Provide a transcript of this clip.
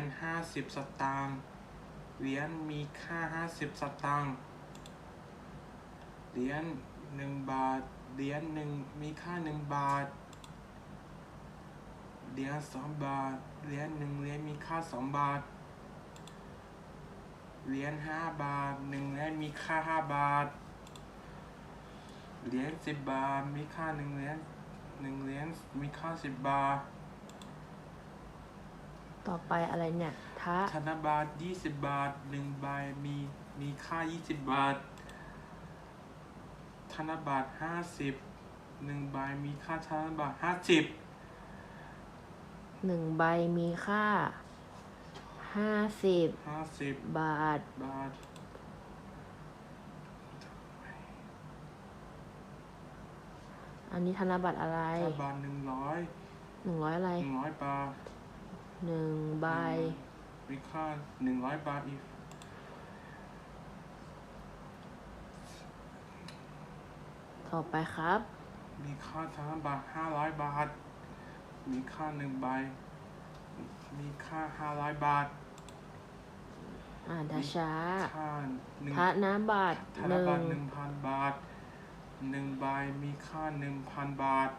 ญห้าสิบสตางค์ เหรียญมีค่าห้าสิบสตางค์ เหรียญหนึ่งบาท เหรียญหนึ่งมีค่าหนึ่งบาท เหรียญสองบาท เหรียญหนึ่งเหรียญมีค่าสองบาท เหรียญห้าบาทหนึ่งเหรียญมีค่าห้าบาท เหรียญสิบบาท มีค่าหนึ่งเหรียญหนึ่งเหรียญมีค่าสิบบาท ต่อไปอะไรเนี่ยทะธนบัตรยี่สิบบาทหนึ่งใบมีมีค่ายี่สิบบาท ธนบัตรห้าสิบหนึ่งใบมีค่าธนบัตรห้าสิบหนึ่งใบมีค่าห้าสิบห้าสิบบาท บาท อันนี้ธนบัตรอะไรธนบัตรหนึ่งร้อยหนึ่งร้อยอะไรหนึ่งร้อยบาท หนึ่งใบ มีค่าหนึ่งร้อยบาทอีก ต่อไปครับ มีค่าธนบัตรห้าร้อยบาท มีค่าหนึ่งใบ มีค่าห้าร้อยบาท อ่านช้าค่าหนึ่งๆทะน้ำบัตรธหนนึ่บัตงรหนึ่งพันบาทหนึ่งใบมีค่าหนึ่งพันบาท